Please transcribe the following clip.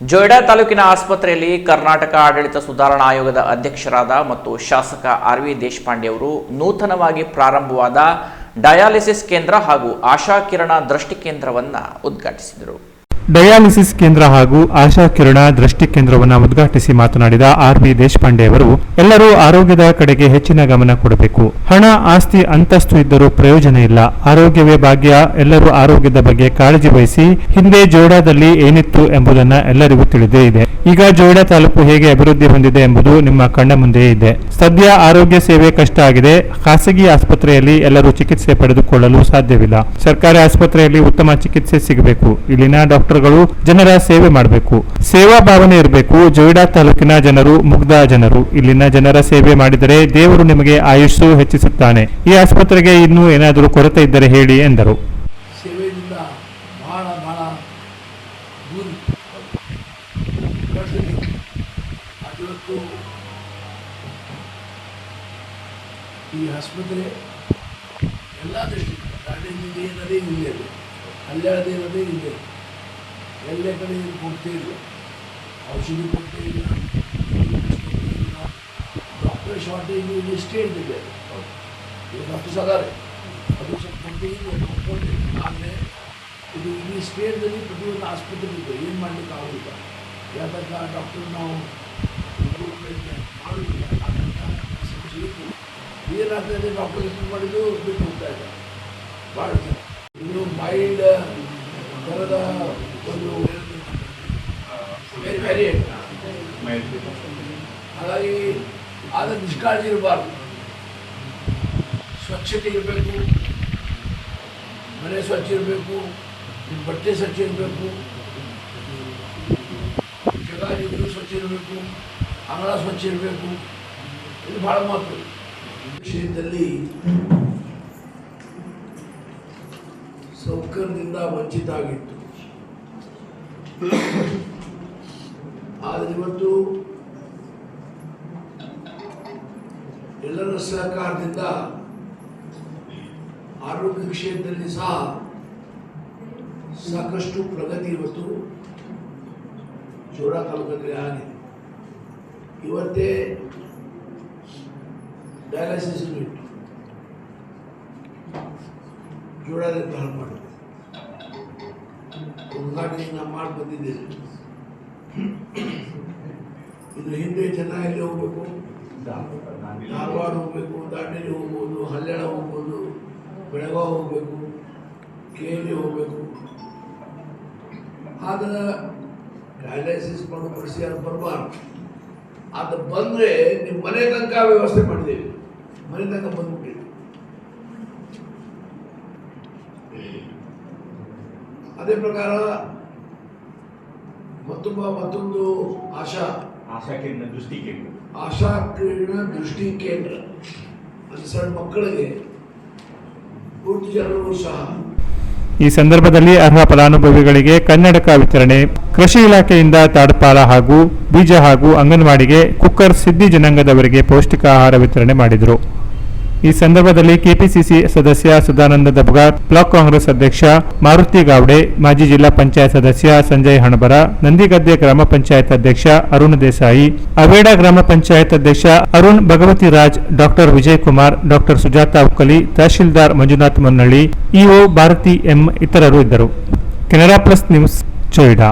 ಜೊಯ್ಡಾ ತಾಲೂಕಿನ ಆಸ್ಪತ್ರೆಯಲ್ಲಿ ಕರ್ನಾಟಕ ಆಡಳಿತ ಸುಧಾರಣಾ ಆಯೋಗದ ಅಧ್ಯಕ್ಷರಾದ ಮತ್ತು ಶಾಸಕ ಆರ್ ವಿ ದೇಶಪಾಂಡೆ ಅವರು ನೂತನವಾಗಿ ಪ್ರಾರಂಭವಾದ ಡಯಾಲಿಸಿಸ್ ಕೇಂದ್ರ ಹಾಗೂ ಆಶಾ ಕಿರಣ ದೃಷ್ಟಿ ಕೇಂದ್ರವನ್ನು ಉದ್ಘಾಟಿಸಿದರು. ಡಯಾಲಿಸಿಸ್ ಕೇಂದ್ರ ಹಾಗೂ ಆಶಾ ಕಿರಣ ದೃಷ್ಟಿ ಕೇಂದ್ರವನ್ನು ಉದ್ಘಾಟಿಸಿ ಮಾತನಾಡಿದ ಆರ್ ಬಿ ದೇಶಪಾಂಡೆ ಅವರು, ಎಲ್ಲರೂ ಆರೋಗ್ಯದ ಕಡೆಗೆ ಹೆಚ್ಚಿನ ಗಮನ ಕೊಡಬೇಕು. ಹಣ, ಆಸ್ತಿ, ಅಂತಸ್ತು ಇದ್ದರೂ ಪ್ರಯೋಜನ ಇಲ್ಲ. ಆರೋಗ್ಯವೇ ಭಾಗ್ಯ, ಎಲ್ಲರೂ ಆರೋಗ್ಯದ ಬಗ್ಗೆ ಕಾಳಜಿ ವಹಿಸಿ, ಹಿಂದೆ ಜೋಡಾದಲ್ಲಿ ಏನಿತ್ತು ಎಂಬುದನ್ನ ಎಲ್ಲರಿಗೂ ತಿಳಿದೇ ಇದೆ. ಈಗ ಜೋಡಾ ತಾಲೂಕು ಹೇಗೆ ಅಭಿವೃದ್ಧಿ ಹೊಂದಿದೆ ಎಂಬುದು ನಿಮ್ಮ ಕಣ್ಣ ಮುಂದೆಯೇ ಇದೆ. ಸದ್ಯ ಆರೋಗ್ಯ ಸೇವೆ ಕಷ್ಟ ಆಗಿದೆ. ಖಾಸಗಿ ಆಸ್ಪತ್ರೆಯಲ್ಲಿ ಎಲ್ಲರೂ ಚಿಕಿತ್ಸೆ ಪಡೆದುಕೊಳ್ಳಲು ಸಾಧ್ಯವಿಲ್ಲ. ಸರ್ಕಾರಿ ಆಸ್ಪತ್ರೆಯಲ್ಲಿ ಉತ್ತಮ ಚಿಕಿತ್ಸೆ ಸಿಗಬೇಕು. ಇಲ್ಲಿನ ಡಾಕ್ಟರ್ಗಳು ಜನರ ಸೇವೆ ಮಾಡಬೇಕು. ಸೇವಾ ಭಾವನೆ ಇರಬೇಕು. ಜೋಯಿಡಾ ತಾಲೂಕಿನ ಜನರು, ಮುಗ್ಧ ಜನರು. ಇಲ್ಲಿನ ಜನರ ಸೇವೆ ಮಾಡಿದರೆ ದೇವರು ನಿಮಗೆ ಆಯುಷ್ಸು ಹೆಚ್ಚಿಸುತ್ತಾನೆ. ಈ ಆಸ್ಪತ್ರೆಗೆ ಇನ್ನೂ ಏನಾದರೂ ಕೊರತೆ ಇದ್ದರೆ ಹೇಳಿ ಎಂದರು. ಈ ಆಸ್ಪತ್ರೆ ಎಲ್ಲ ದೃಷ್ಟಿ ಇಲ್ಲೇ. ಎಲ್ಲ ಕಡೆ ಕೊಡ್ತೇ ಇಲ್ಲ. ಔಷಧಿ ಕೊಡ್ತೇ ಇಲ್ಲ. ಡಾಕ್ಟರ್ ಶಾರ್ಟೇಜ್ ಇಲ್ಲಿ ಸ್ಟೇಟ್ ಇದೆ ಈಗ ಡಾಕ್ಟರ್ಸ್ ಅದಾರೆ ಅದು ಸ್ವಲ್ಪ ಇಲ್ಲ ನೋಡ್ಕೊಂಡೆ ಆದರೆ ಇದು ಇಲ್ಲಿ ಸ್ಟೇಟ್ದಲ್ಲಿ ಪ್ರತಿಯೊಂದು ಆಸ್ಪತ್ರೆ ಇದೆ ಏನು ಮಾಡಲಿಕ್ಕೆ ಆಗೋದಿಲ್ಲ. ಯಾಕಂದ್ರೆ ಡಾಕ್ಟರ್ ನಾವು ಮಾಡೋದಿಲ್ಲ ಏನಾಗ್ತದೆ ಡಾಕ್ಟರ್ ಹೆಸರು ಮಾಡಿದ್ದು ಬಿಟ್ಟು ಹೋಗ್ತಾ ಇದ್ದಾರೆ. ಭಾಳ ಇದು ಮೈಲ್ಡ್ ಥರದ ಒಂದು ವೇರಿಯಂಟ್ ಹಾಗಾಗಿ ಆದ ನಿಷ್ಕಾಳಜಿ ಇರಬಾರ್ದು. ಸ್ವಚ್ಛತೆ ಇರಬೇಕು. ಮನೆ ಸ್ವಚ್ಛ ಇರಬೇಕು. ಬಟ್ಟೆ ಸ್ವಚ್ಛ ಇರಬೇಕು. ಜಗ ಇದ್ರು ಸ್ವಚ್ಛ ಇರಬೇಕು. ಅಂಗಳ ಸ್ವಚ್ಛ ಇರಬೇಕು. ಇದು ಭಾಳ ಮಹತ್ವ. ವಿಷಯದಲ್ಲಿ ಸೌಕರ್ಯದಿಂದ ವಂಚಿತ ಆಗಿತ್ತು ಆದರೆ ಇವತ್ತು ಎಲ್ಲರ ಸಹಕಾರದಿಂದ, ಆರೋಗ್ಯ ಕ್ಷೇತ್ರದಲ್ಲಿ ಸಹ ಸಾಕಷ್ಟು ಪ್ರಗತಿ ಇವತ್ತು ಜೋರ ತಾಲೂಕಲ್ಲಿ ಆಗಿದೆ. ಇವತ್ತೇ ಡಯಾಲಿಸಿಸ್ ಯೂನಿಟ್ ಜೋಡಾದಲ್ಲಿ ಪ್ರಾರಂಭ ಮಾಡಿದೆ ಉದ್ಘಾಟನೆ ನಾವು ಮಾಡಿ ಬಂದಿದ್ದೇನೆ. ಇದು ಹಿಂದೆ ಚೆನ್ನಾಗಿ ಹೋಗ್ಬೇಕು, ಧಾರವಾಡ ಹೋಗಬೇಕು, ದಾಂಡೇಲಿ ಹೋಗ್ಬೋದು, ಹಲ್ಯಾಳ ಹೋಗ್ಬೋದು, ಬೆಳಗಾವಿ ಹೋಗಬೇಕು ಕೆ ಹೋಗಬೇಕು. ಆದ್ರೆ ಡಯಾಲಿಸಿಸ್ ಮಾಡೋ ಪರಿಸ್ಥಿತಿ ಅದು ಬರಬಾರ್ದು. ಅದು ಬಂದರೆ ನಿಮ್ಮ ಮನೆ ತನಕ ವ್ಯವಸ್ಥೆ ಮಾಡಿದ್ದೇವೆ. ಮನೆ ತನಕ ಬಂದ್ಬಿಟ್ಟಿದೆ ಅದೇ ಪ್ರಕಾರ ಮತ್ತೊಬ್ಬ ಮತ್ತೊಂದು ಆಶಾ. ಆಶಾ ಕೇಂದ್ರ ದೃಷ್ಟಿ ಕೇಂದ್ರ. ಆಶಾ ಕೇಂದ್ರ ದೃಷ್ಟಿ ಕೇಂದ್ರ. ಅದು ಸಣ್ಣ ಮಕ್ಕಳಿಗೆ ಪೂರ್ತಿ ಜನರು ಸಹ ಈ ಸಂದರ್ಭದಲ್ಲಿ ಅರ್ಹ ಫಲಾನುಭವಿಗಳಿಗೆ ಕನ್ನಡಕ ವಿತರಣೆ ಕೃಷಿ ಇಲಾಖೆಯಿಂದ ತಾಡ್ಪಾಲ ಹಾಗೂ ಬೀಜ ಹಾಗೂ ಅಂಗನವಾಡಿಗೆ ಕುಕ್ಕರ್ ಸಿದ್ದಿ ಜನಾಂಗದವರಿಗೆ ಪೌಷ್ಟಿಕ ಆಹಾರ ವಿತರಣೆ ಮಾಡಿದರು. ಈ ಸಂದರ್ಭದಲ್ಲಿ ಕೆಪಿಸಿಸಿ ಸದಸ್ಯ ಸದಾನಂದ ದಬ್ಗಾರ್ ಬ್ಲಾಕ್ ಕಾಂಗ್ರೆಸ್ ಅಧ್ಯಕ್ಷ ಮಾರುತಿ ಗಾವ್ಡೆ, ಮಾಜಿ ಜಿಲ್ಲಾ ಪಂಚಾಯತ್ ಸದಸ್ಯ ಸಂಜಯ್ ಹಣಬರ, ನಂದಿಗದ್ದೆ ಗ್ರಾಮ ಪಂಚಾಯತ್ ಅಧ್ಯಕ್ಷ ಅರುಣ್ ದೇಸಾಯಿ, ಅವೇಡ ಗ್ರಾಮ ಪಂಚಾಯತ್ ಅಧ್ಯಕ್ಷ Arun Bhagavati Raj doctor Vijay Kumar doctor Sujata Ukkali, tahsildar Manjunath Mannalli, EO Bharati M ಇತರರು ಇದ್ದರು. Canara plus news, Joida.